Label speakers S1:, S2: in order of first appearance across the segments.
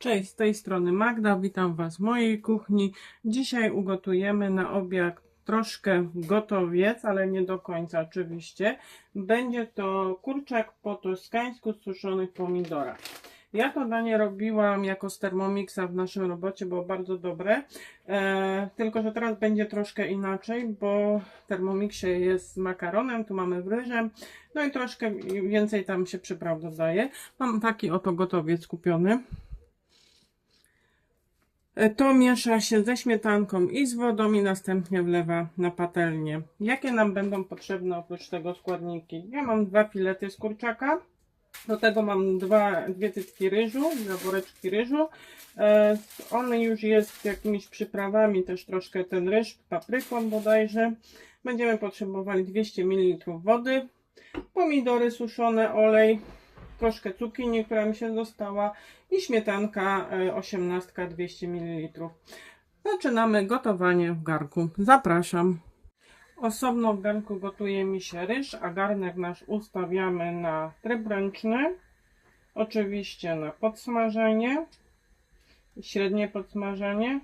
S1: Cześć, z tej strony Magda, witam Was w mojej kuchni. Dzisiaj ugotujemy na obiad troszkę gotowiec, ale nie do końca oczywiście. Będzie to kurczak po toskańsku z suszonych pomidorach. Ja to danie robiłam jako z Thermomixa w naszym robocie, było bardzo dobre. E, tylko, że teraz będzie troszkę inaczej, bo w Thermomixie jest z makaronem, tu mamy ryżem, no i troszkę więcej tam się przypraw dodaje. Mam taki oto gotowiec kupiony. E, To miesza się ze śmietanką i z wodą i następnie wlewa na patelnię. Jakie nam będą potrzebne oprócz tego składniki? Ja mam dwa filety z kurczaka. Do tego mam dwa, dwie tytki ryżu, dwa woreczki ryżu. E, on już jest jakimiś przyprawami, też troszkę ten ryż, papryką bodajże. Będziemy potrzebowali 200 ml wody, pomidory suszone, olej, troszkę cukinii, która mi się została i śmietanka e, 18 200 ml. Zaczynamy gotowanie w garku. Zapraszam. Osobno w garnku gotuje mi się ryż, a garnek nasz ustawiamy na tryb ręczny. Oczywiście na podsmażenie, średnie podsmażenie.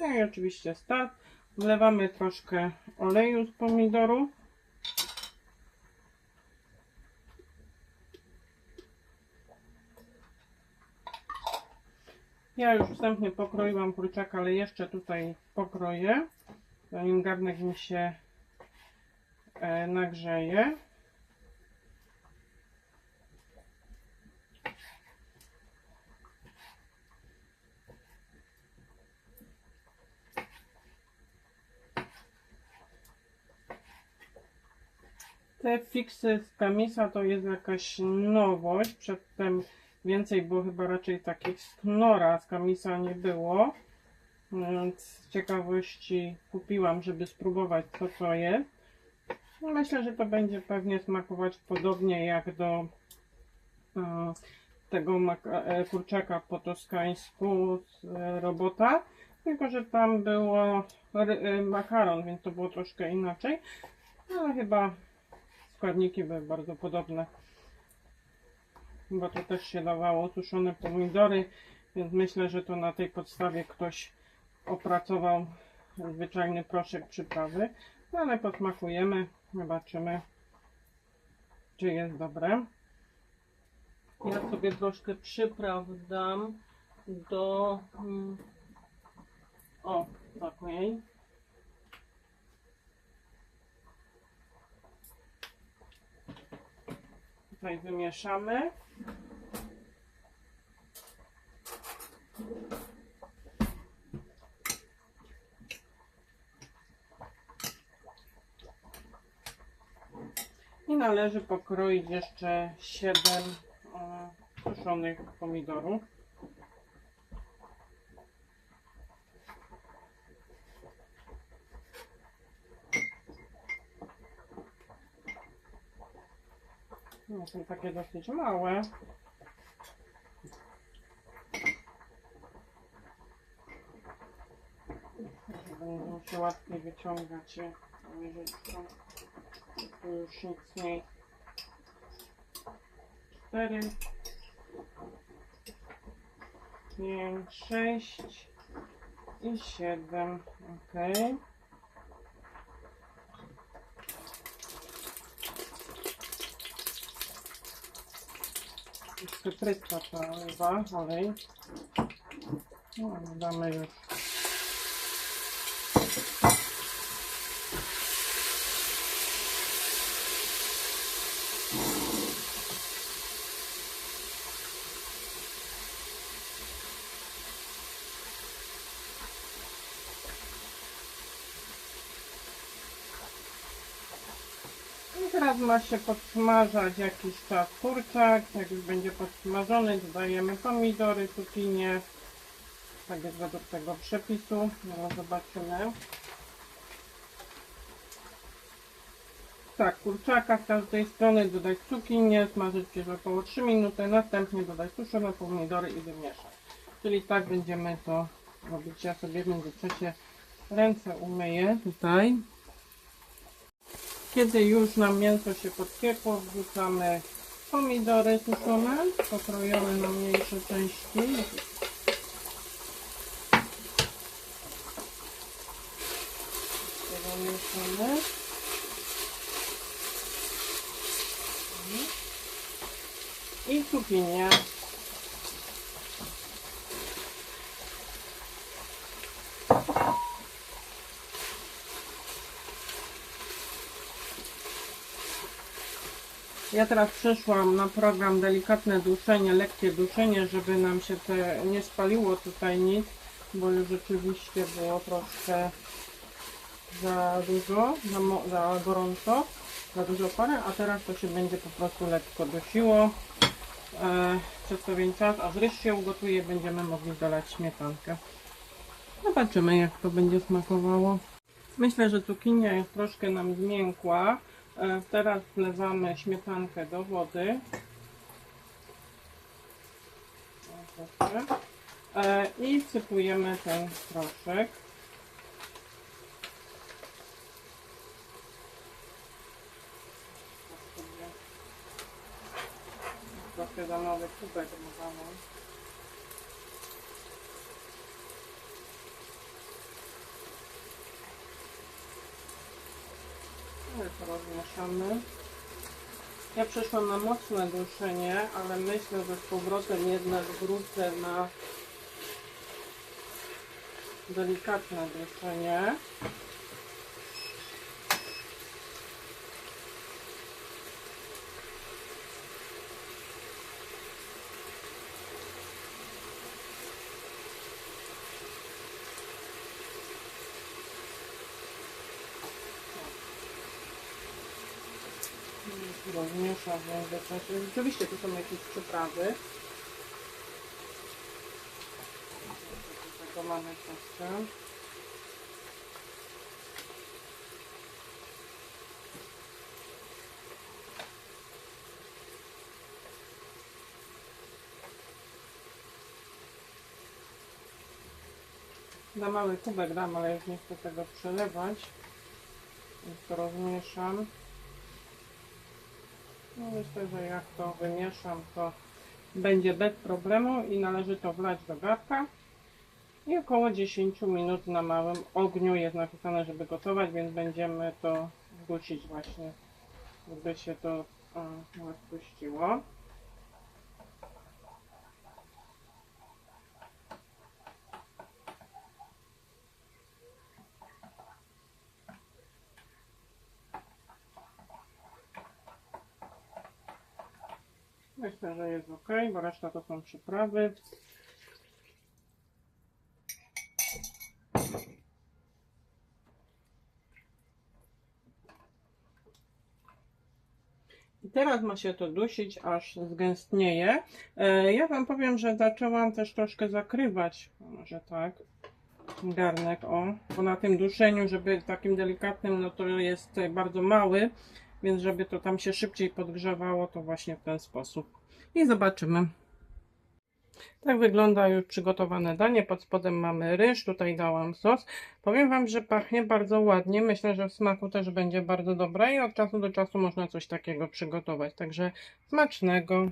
S1: No i oczywiście start. Wlewamy troszkę oleju z pomidoru. Ja już wstępnie pokroiłam kurczaka, ale jeszcze tutaj pokroję, zanim garnek mi się e, nagrzeje. Te fiksy z kamisa to jest jakaś nowość. Przedtem więcej było chyba raczej takich z knora, z kamisa nie było. Więc z ciekawości kupiłam, żeby spróbować co to jest. No, Myślę, że to będzie pewnie smakować podobnie jak do e, tego e, kurczaka po toskańsku z e, robota. Tylko, że tam było e, makaron, więc to było troszkę inaczej. Ale chyba składniki były bardzo podobne. Bo to też się dawało suszone pomidory, więc myślę, że to na tej podstawie ktoś opracował zwyczajny proszek przyprawy. No ale posmakujemy, zobaczymy, czy jest dobre. Ja sobie troszkę przypraw dam do... mm, O, tak, jej. Tutaj wymieszamy. I należy pokroić jeszcze 7 e, suszonych pomidorów. No, są takie dosyć małe. Będą się łatwiej wyciągać je. Tu już nic mniej. Cztery. Pięć, sześć i siedem. Ok. Jeszcze pryska trzeba, olej. No, damy już. Teraz ma się podsmażać jakiś czas kurczak. Jak już będzie podsmażony, dodajemy pomidory, cukinię. Tak jest według tego przepisu. No, zobaczymy. Tak, kurczaka z każdej strony dodać cukinię, smażyć przez około 3 minuty, następnie dodać suszone pomidory i wymieszać. Czyli tak będziemy to robić. Ja sobie w międzyczasie ręce umyję tutaj. Kiedy już nam mięso się podciepło, wrzucamy pomidory suszone, pokrojone na mniejsze części. Zamieszamy. I cukinię. Ja teraz przeszłam na program delikatne duszenie, lekkie duszenie, żeby nam się te nie spaliło tutaj nic, bo już rzeczywiście było troszkę za dużo, za, za gorąco, za dużo pary, a teraz to się będzie po prostu lekko dusiło e, przez pewien czas, aż ryż się ugotuje, będziemy mogli dolać śmietankę. Zobaczymy jak to będzie smakowało. Myślę, że cukinia jest troszkę nam zmiękła. E, Teraz wlewamy śmietankę do wody. E, I wsypujemy ten proszek. Troszkę za mały kubek dodamy. Rozmieszamy. Ja przeszłam na mocne duszenie, ale myślę, że z powrotem jednak wrócę na delikatne duszenie. Rozmieszam w międzyczasie. Rzeczywiście tu są jakieś przyprawy. Troszkę. Na mały kubek dam, ale już nie chcę tego przelewać. Więc to rozmieszam. No myślę, że jak to wymieszam, to będzie bez problemu i należy to wlać do garka. I około 10 minut na małym ogniu jest napisane, żeby gotować, więc będziemy to dusić właśnie, żeby się to rozpuściło. Myślę, że jest ok, bo reszta to są przyprawy. I teraz ma się to dusić, aż zgęstnieje. E, Ja Wam powiem, że zaczęłam też troszkę zakrywać, może tak, garnek, o, bo na tym duszeniu, żeby takim delikatnym, no to jest bardzo mały, więc żeby to tam się szybciej podgrzewało, to właśnie w ten sposób. I zobaczymy. Tak wygląda już przygotowane danie. Pod spodem mamy ryż, tutaj dałam sos. Powiem Wam, że pachnie bardzo ładnie. Myślę, że w smaku też będzie bardzo dobra i od czasu do czasu można coś takiego przygotować. Także smacznego.